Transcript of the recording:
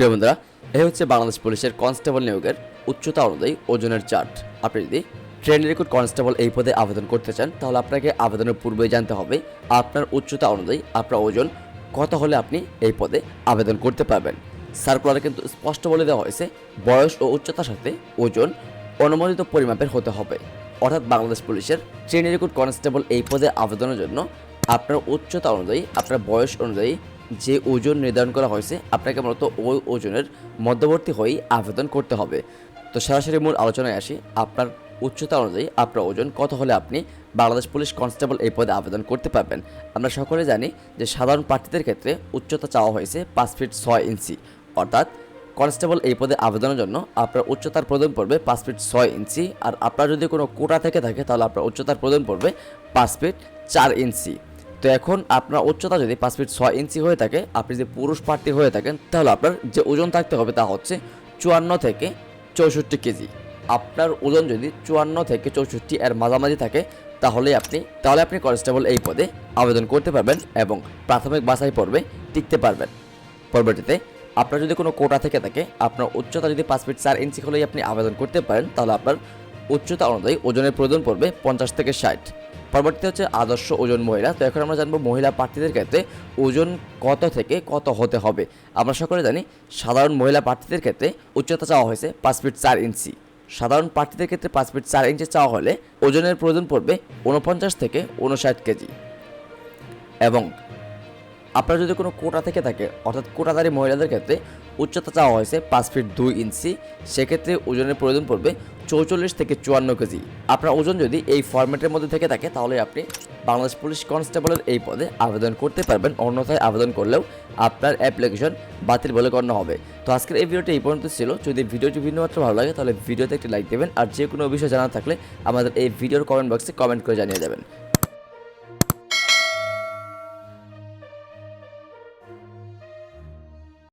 প্রিয় বন্ধুরা, এই হচ্ছে বাংলাদেশ পুলিশের কনস্টেবল নিয়োগের উচ্চতা অনুযায়ী ওজনের চার্ট। আপনি যদি ট্রেন রেকর্ড কনস্টেবল এই পদে আবেদন করতে চান, তাহলে আপনাকে আবেদনের পূর্বেই জানতে হবে আপনার উচ্চতা অনুযায়ী আপনার ওজন কত হলে আপনি এই পদে আবেদন করতে পারবেন। সার্কুলারে কিন্তু স্পষ্ট বলে দেওয়া হয়েছে, বয়স ও উচ্চতার সাথে ওজন অনুমোদিত পরিমাপের হতে হবে। অর্থাৎ বাংলাদেশ পুলিশের ট্রেন রেকর্ড কনস্টেবল এই পদে আবেদনের জন্য আপনার উচ্চতা অনুযায়ী, আপনার বয়স অনুযায়ী যে ওজন নির্ধারণ করা হয়েছে, আপনাকে মূলত ওই ওজনের মধ্যবর্তী হয়েই আবেদন করতে হবে। তো সরাসরি মূল আলোচনায় আসি। আপনার উচ্চতা অনুযায়ী আপনার ওজন কত হলে আপনি বাংলাদেশ পুলিশ কনস্টেবল এই পদে আবেদন করতে পারবেন। আমরা সকলে জানি যে সাধারণ প্রার্থীদের ক্ষেত্রে উচ্চতা চাওয়া হয়েছে পাঁচ ফিট ছয় ইঞ্চি। অর্থাৎ কনস্টেবল এই পদে আবেদনের জন্য আপনার উচ্চতার প্রদান পড়বে পাঁচ ফিট ছয় ইঞ্চি। আর আপনার যদি কোনো কোটা থেকে থাকে, তাহলে আপনার উচ্চতার প্রদান পড়বে পাঁচ ফিট চার ইঞ্চি। তো এখন আপনার উচ্চতা যদি পাঁচ ফিট ছয় ইঞ্চি হয়ে থাকে, আপনি যদি পুরুষ প্রার্থী হয়ে থাকেন, তাহলে আপনার যে ওজন থাকতে হবে তা হচ্ছে চুয়ান্ন থেকে চৌষট্টি কেজি। আপনার ওজন যদি চুয়ান্ন থেকে চৌষট্টি এর মাঝামাঝি থাকে তাহলে আপনি তাহলে আপনি কনস্টেবল এই পদে আবেদন করতে পারবেন এবং প্রাথমিক বাছাই পর্বে টিকতে পারবেন। পরবর্তীতে আপনার যদি কোনো কোটা থেকে থাকে, আপনার উচ্চতা যদি পাঁচ ফিট চার ইঞ্চি হলেই আপনি আবেদন করতে পারেন, তাহলে আপনার উচ্চতা অনুযায়ী ওজনের প্রয়োজন পড়বে পঞ্চাশ থেকে ষাট। পরবর্তীতে হচ্ছে আদর্শ ওজন মহিলা। তো এখন আমরা জানব মহিলা প্রার্থীদের ক্ষেত্রে ওজন কত থেকে কত হতে হবে। আমরা সকলে জানি সাধারণ মহিলা প্রার্থীদের ক্ষেত্রে উচ্চতা চাওয়া হয়েছে পাঁচ ফিট চার ইঞ্চি। সাধারণ প্রার্থীদের ক্ষেত্রে পাঁচ ফিট চার ইঞ্চি চাওয়া হলে ওজনের প্রয়োজন পড়বে উনপঞ্চাশ থেকে উনষাট কেজি। এবং আপনার যদি কোনো কোটা থেকে থাকে, অর্থাৎ কোটাধারী মহিলাদের ক্ষেত্রে উচ্চতা চাওয়া হয়েছে পাঁচ ফিট দুই ইঞ্চি, সেক্ষেত্রে ওজনের প্রয়োজন পড়বে চৌচল্লিশ থেকে চুয়ান্ন কেজি। আপনার ওজন যদি এই ফরম্যাটের মধ্যে থেকে থাকে, তাহলে আপনি বাংলাদেশ পুলিশ কনস্টেবলের এই পদে আবেদন করতে পারবেন। অন্যথায় আবেদন করলেও আপনার অ্যাপ্লিকেশন বাতিল বলে গণ্য হবে। তো আজকের এই ভিডিওটি এই পর্যন্ত ছিল। যদি ভিডিওটি ভিন্নমাত্র ভালো লাগে, তাহলে ভিডিওতে একটি লাইক দেবেন। আর যে কোনো বিষয় জানা থাকলে আমাদের এই ভিডিওর কমেন্ট বক্সে কমেন্ট করে জানিয়ে দেবেন।